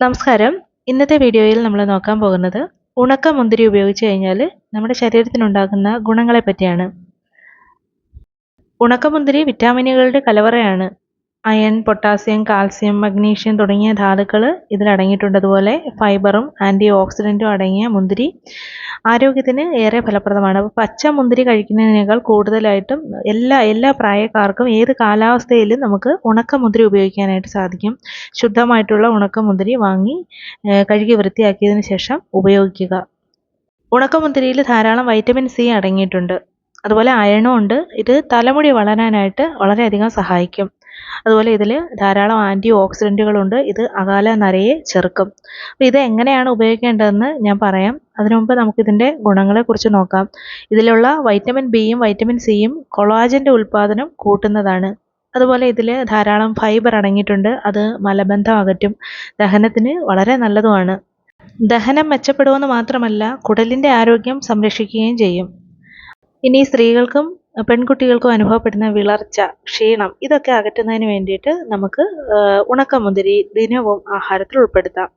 നമസ്കാരം. ഇന്നത്തെ വീഡിയോയിൽ നമ്മൾ നോക്കാൻ പോകുന്നത് ഉണക്ക മുന്തിരി ഉപയോഗിച്ച് കഴിഞ്ഞാൽ നമ്മുടെ ശരീരത്തിനുണ്ടാകുന്ന ഗുണങ്ങളെ പറ്റിയാണ്. ഉണക്കമുന്തിരി വിറ്റാമിനുകളുടെ കലവറയാണ് അയൺ പൊട്ടാസ്യം കാൽസ്യം മഗ്നീഷ്യം തുടങ്ങിയ ധാതുക്കൾ ഇതിലടങ്ങിയിട്ടുണ്ട് അതുപോലെ ഫൈബറും ആന്റി ഓക്സിഡന്റും അടങ്ങിയ മുന്തിരി ആരോഗ്യത്തിന് ഏറെ ഫലപ്രദമാണ്. അപ്പോൾ പച്ച മുന്തിരി കഴിക്കുന്നതിനേക്കാൾ കൂടുതലായിട്ടും എല്ലാ എല്ലാ പ്രായക്കാർക്കും ഏത് കാലാവസ്ഥയിലും നമുക്ക് ഉണക്ക മുന്തിരി ഉപയോഗിക്കാനായിട്ട് സാധിക്കും. ശുദ്ധമായിട്ടുള്ള ഉണക്ക മുന്തിരി വാങ്ങി കഴുകി വൃത്തിയാക്കിയതിന് ശേഷം ഉപയോഗിക്കുക. ഉണക്കമുന്തിരിയിൽ ധാരാളം വൈറ്റമിൻ സി അടങ്ങിയിട്ടുണ്ട്. അതുപോലെ അയണും ഇത് തലമുടി വളരാനായിട്ട് വളരെയധികം സഹായിക്കും. അതുപോലെ ഇതിൽ ധാരാളം ആന്റി ഓക്സിഡന്റുകളുണ്ട് ഇത് അകാല നരയെ ചെറുക്കും. അപ്പോൾ ഇത് എങ്ങനെയാണ് ഉപയോഗിക്കേണ്ടതെന്ന് ഞാൻ പറയാം. അതിനു മുമ്പ് നമുക്കിതിന്റെ ഗുണങ്ങളെക്കുറിച്ച് നോക്കാം. ഇതിലുള്ള വൈറ്റമിൻ ബിയും വൈറ്റമിൻ സിയും കൊളാജന്റെ ഉൽപ്പാദനം കൂട്ടുന്നതാണ്. അതുപോലെ ഇതിൽ ധാരാളം ഫൈബർ അടങ്ങിയിട്ടുണ്ട്. അത് മലബന്ധം അകറ്റും. ദഹനത്തിന് വളരെ നല്ലതുമാണ്. ദഹനം മെച്ചപ്പെടുമെന്ന് മാത്രമല്ല കുടലിന്റെ ആരോഗ്യം സംരക്ഷിക്കുകയും ചെയ്യും. ഇനി സ്ത്രീകൾക്കും പെൺകുട്ടികൾക്കും അനുഭവപ്പെടുന്ന വിളർച്ച ക്ഷീണം ഇതൊക്കെ അകറ്റുന്നതിന് വേണ്ടിയിട്ട് നമുക്ക് ഉണക്കമുന്തിരി ദിനവും ആഹാരത്തിൽ ഉൾപ്പെടുത്താം.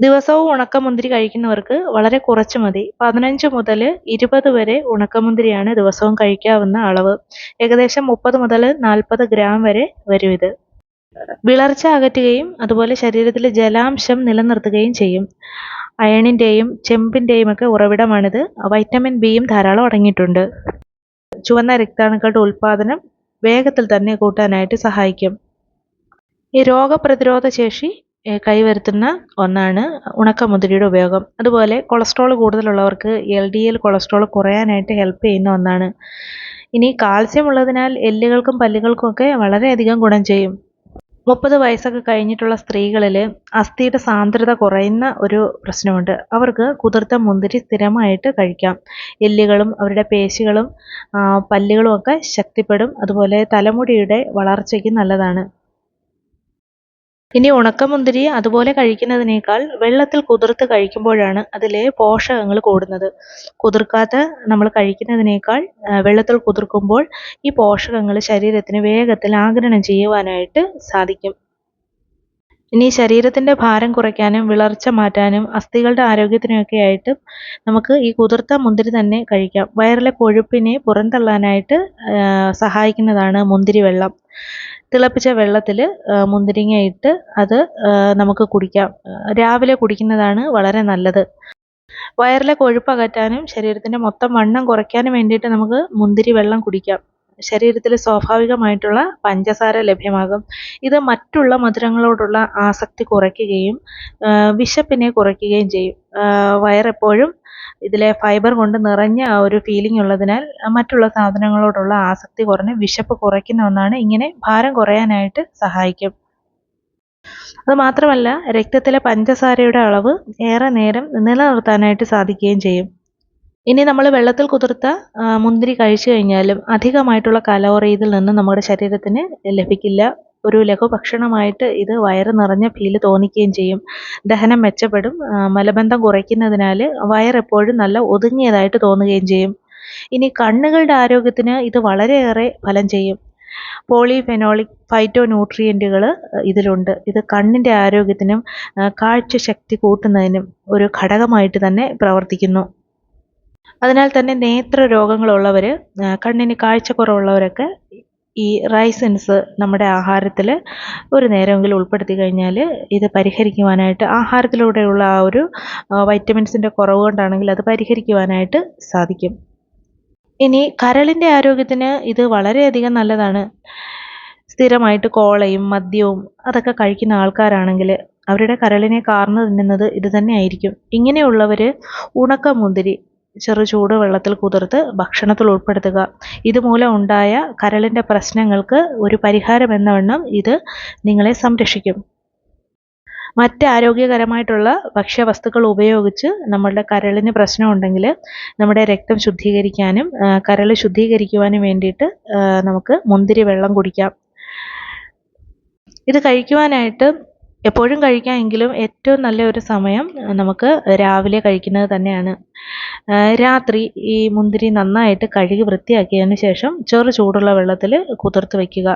ദിവസവും ഉണക്കമുന്തിരി കഴിക്കുന്നവർക്ക് വളരെ കുറച്ച് മതി. പതിനഞ്ച് മുതൽ ഇരുപത് വരെ ഉണക്കമുന്തിരിയാണ് ദിവസവും കഴിക്കാവുന്ന അളവ്. ഏകദേശം മുപ്പത് മുതൽ നാൽപ്പത് ഗ്രാം വരെ വരും ഇത്. വിളർച്ച അകറ്റുകയും അതുപോലെ ശരീരത്തിലെ ജലാംശം നിലനിർത്തുകയും ചെയ്യും. അയണിന്റെയും ചെമ്പിന്റെയും ഒക്കെ ഉറവിടമാണിത്. വൈറ്റമിൻ ബിയും ധാരാളം അടങ്ങിയിട്ടുണ്ട്. ചുവന്ന രക്താണുക്കളുടെ ഉൽപ്പാദനം വേഗത്തിൽ തന്നെ കൂട്ടാനായിട്ട് സഹായിക്കും. ഈ രോഗപ്രതിരോധ ശേഷി കൈവരുത്തുന്ന ഒന്നാണ് ഉണക്കമുന്തിരിയുടെ ഉപയോഗം. അതുപോലെ കൊളസ്ട്രോൾ കൂടുതലുള്ളവർക്ക് എൽ ഡി എൽ കൊളസ്ട്രോൾ കുറയാനായിട്ട് ഹെൽപ്പ് ചെയ്യുന്ന ഒന്നാണ്. ഇനി കാൽസ്യം ഉള്ളതിനാൽ എല്ലുകൾക്കും പല്ലുകൾക്കും ഒക്കെ വളരെയധികം ഗുണം ചെയ്യും. മുപ്പത് വയസ്സൊക്കെ കഴിഞ്ഞിട്ടുള്ള സ്ത്രീകളിൽ അസ്ഥിയുടെ സാന്ദ്രത കുറയുന്ന ഒരു പ്രശ്നമുണ്ട്. അവർക്ക് കുതിർത്ത മുന്തിരി സ്ഥിരമായിട്ട് കഴിക്കാം. എല്ലുകളും അവരുടെ പേശികളും പല്ലുകളും ഒക്കെ ശക്തിപ്പെടും. അതുപോലെ തലമുടിയുടെ വളർച്ചയ്ക്ക് നല്ലതാണ്. ഇനി ഉണക്കമുന്തിരി അതുപോലെ കഴിക്കുന്നതിനേക്കാൾ വെള്ളത്തിൽ കുതിർത്ത് കഴിക്കുമ്പോഴാണ് അതിലെ പോഷകങ്ങൾ കൂടുന്നത്. കുതിർക്കാത്ത നമ്മൾ കഴിക്കുന്നതിനേക്കാൾ വെള്ളത്തിൽ കുതിർക്കുമ്പോൾ ഈ പോഷകങ്ങൾ ശരീരത്തിന് വേഗത്തിൽ ആഗിരണം ചെയ്യുവാനായിട്ട് സാധിക്കും. ഇനി ശരീരത്തിന്റെ ഭാരം കുറയ്ക്കാനും വിളർച്ച മാറ്റാനും അസ്ഥികളുടെ ആരോഗ്യത്തിനൊക്കെ ആയിട്ട് നമുക്ക് ഈ കുതിർത്ത മുന്തിരി തന്നെ കഴിക്കാം. വയറിലെ കൊഴുപ്പിനെ പുറന്തള്ളാനായിട്ട് സഹായിക്കുന്നതാണ് മുന്തിരി വെള്ളം. തിളപ്പിച്ച വെള്ളത്തിൽ മുന്തിരിങ്ങ ഇട്ട് അത് നമുക്ക് കുടിക്കാം. രാവിലെ കുടിക്കുന്നതാണ് വളരെ നല്ലത്. വയറിലെ കൊഴുപ്പ് അകറ്റാനും ശരീരത്തിന്റെ മൊത്തം വണ്ണം കുറയ്ക്കാനും വേണ്ടിയിട്ട് നമുക്ക് മുന്തിരി വെള്ളം കുടിക്കാം. ശരീരത്തിൽ സ്വാഭാവികമായിട്ടുള്ള പഞ്ചസാര ലഭ്യമാകും. ഇത് മറ്റുള്ള മധുരങ്ങളോടുള്ള ആസക്തി കുറയ്ക്കുകയും വിശപ്പിനെ കുറയ്ക്കുകയും ചെയ്യും. വയറെപ്പോഴും ഇതിലെ ഫൈബർ കൊണ്ട് നിറഞ്ഞ ആ ഒരു ഫീലിംഗ് ഉള്ളതിനാൽ മറ്റുള്ള സാധനങ്ങളോടുള്ള ആസക്തി കുറഞ്ഞ് വിശപ്പ് കുറയ്ക്കുന്ന ഒന്നാണ്. ഇങ്ങനെ ഭാരം കുറയാനായിട്ട് സഹായിക്കും. അത് മാത്രമല്ല രക്തത്തിലെ പഞ്ചസാരയുടെ അളവ് ഏറെ നേരം നിലനിർത്താനായിട്ട് സാധിക്കുകയും ചെയ്യും. ഇനി നമ്മൾ വെള്ളത്തിൽ കുതിർത്ത മുന്തിരി കഴിച്ചു കഴിഞ്ഞാലും അധികമായിട്ടുള്ള കലോറി ഇതിൽ നിന്ന് നമ്മുടെ ശരീരത്തിന് ലഭിക്കില്ല. ഒരു ലഘുഭക്ഷണമായിട്ട് ഇത് വയറ് നിറഞ്ഞ ഫീൽ തോന്നിക്കുകയും ചെയ്യും. ദഹനം മെച്ചപ്പെടും. മലബന്ധം കുറയ്ക്കുന്നതിനാൽ വയറെപ്പോഴും നല്ല ഒതുങ്ങിയതായിട്ട് തോന്നുകയും ചെയ്യും. ഇനി കണ്ണുകളുടെ ആരോഗ്യത്തിന് ഇത് വളരെയേറെ ഫലം ചെയ്യും. പോളിഫെനോളിക് ഫൈറ്റോ ന്യൂട്രിയന്റുകൾ ഇതിലുണ്ട്. ഇത് കണ്ണിന്റെ ആരോഗ്യത്തിനും കാഴ്ചശക്തി കൂട്ടുന്നതിനും ഒരു ഘടകമായിട്ട് തന്നെ പ്രവർത്തിക്കുന്നു. അതിനാൽ തന്നെ നേത്ര രോഗങ്ങളുള്ളവർ കണ്ണിന് കാഴ്ചക്കുറവുള്ളവരൊക്കെ ഈ റൈസൻസ് നമ്മുടെ ആഹാരത്തിൽ ഒരു നേരമെങ്കിലും ഉൾപ്പെടുത്തി കഴിഞ്ഞാൽ ഇത് പരിഹരിക്കുവാനായിട്ട് ആഹാരത്തിലൂടെയുള്ള ആ ഒരു വൈറ്റമിൻസിന്റെ കുറവ് കൊണ്ടാണെങ്കിൽ അത് പരിഹരിക്കുവാനായിട്ട് സാധിക്കും. ഇനി കരളിന്റെ ആരോഗ്യത്തിന് ഇത് വളരെയധികം നല്ലതാണ്. സ്ഥിരമായിട്ട് കോളയും മദ്യവും അതൊക്കെ കഴിക്കുന്ന ആൾക്കാരാണെങ്കിൽ അവരുടെ കരളിനെ കാർന്നു തിന്നുന്നത് ഇത് തന്നെയായിരിക്കും ഇങ്ങനെയുള്ളവർ ഉണക്കമുന്തിരി ചെറു ചൂട് വെള്ളത്തിൽ കുതിർത്ത് ഭക്ഷണത്തിൽ ഉൾപ്പെടുത്തുക. ഇതുമൂലം ഉണ്ടായ കരളിന്റെ പ്രശ്നങ്ങൾക്ക് ഒരു പരിഹാരം എന്നവണ്ണം ഇത് നിങ്ങളെ സംരക്ഷിക്കും. മറ്റ് ആരോഗ്യകരമായിട്ടുള്ള ഭക്ഷ്യവസ്തുക്കൾ ഉപയോഗിച്ച് നമ്മളുടെ കരളിന് പ്രശ്നമുണ്ടെങ്കിൽ നമ്മുടെ രക്തം ശുദ്ധീകരിക്കാനും കരൾ ശുദ്ധീകരിക്കുവാനും വേണ്ടിയിട്ട് നമുക്ക് മുന്തിരി വെള്ളം കുടിക്കാം. ഇത് കഴിക്കുവാനായിട്ട് എപ്പോഴും കഴിക്കാമെങ്കിലും ഏറ്റവും നല്ല ഒരു സമയം നമുക്ക് രാവിലെ കഴിക്കുന്നത് തന്നെയാണ്. രാത്രി ഈ മുന്തിരി നന്നായിട്ട് കഴുകി വൃത്തിയാക്കിയതിന് ശേഷം ചെറു ചൂടുള്ള വെള്ളത്തിൽ കുതിർത്ത് വയ്ക്കുക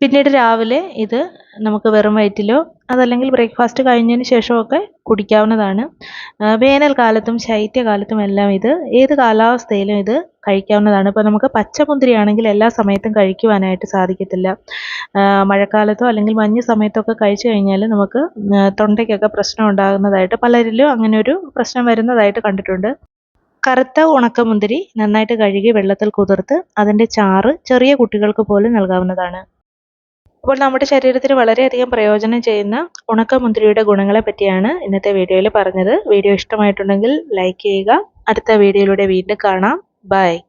പിന്നീട് രാവിലെ ഇത് നമുക്ക് വെറും വയറ്റിലോ അതല്ലെങ്കിൽ ബ്രേക്ക്ഫാസ്റ്റ് കഴിഞ്ഞതിന് ശേഷമൊക്കെ കുടിക്കാവുന്നതാണ്. വേനൽക്കാലത്തും ശൈത്യകാലത്തും എല്ലാം ഇത് ഏത് കാലാവസ്ഥയിലും ഇത് കഴിക്കാവുന്നതാണ്. ഇപ്പോൾ നമുക്ക് പച്ചമുന്തിരി ആണെങ്കിൽ എല്ലാ സമയത്തും കഴിക്കുവാനായിട്ട് സാധിക്കത്തില്ല. മഴക്കാലത്തോ അല്ലെങ്കിൽ മഞ്ഞ് സമയത്തൊക്കെ കഴിച്ചു കഴിഞ്ഞാൽ നമുക്ക് തൊണ്ടയ്ക്കൊക്കെ പ്രശ്നം ഉണ്ടാകുന്നതായിട്ട് പലരിലും അങ്ങനെ ഒരു പ്രശ്നം വരുന്നതായിട്ട് കണ്ടിട്ടുണ്ട്. കറുത്ത ഉണക്കമുന്തിരി നന്നായിട്ട് കഴുകി വെള്ളത്തിൽ കുതിർത്ത് അതിന്റെ ചാറ് ചെറിയ കുട്ടികൾക്ക് പോലും നൽകാവുന്നതാണ്. അപ്പോൾ നമ്മുടെ ശരീരത്തിന് വളരെയധികം പ്രയോജനം ചെയ്യുന്ന ഉണക്കമുന്തിരിയുടെ ഗുണങ്ങളെ പറ്റിയാണ് ഇന്നത്തെ വീഡിയോയിൽ പറഞ്ഞത്. വീഡിയോ ഇഷ്ടമായിട്ടുണ്ടെങ്കിൽ ലൈക്ക് ചെയ്യുക. അടുത്ത വീഡിയോയിലൂടെ വീണ്ടും കാണാം. Bye.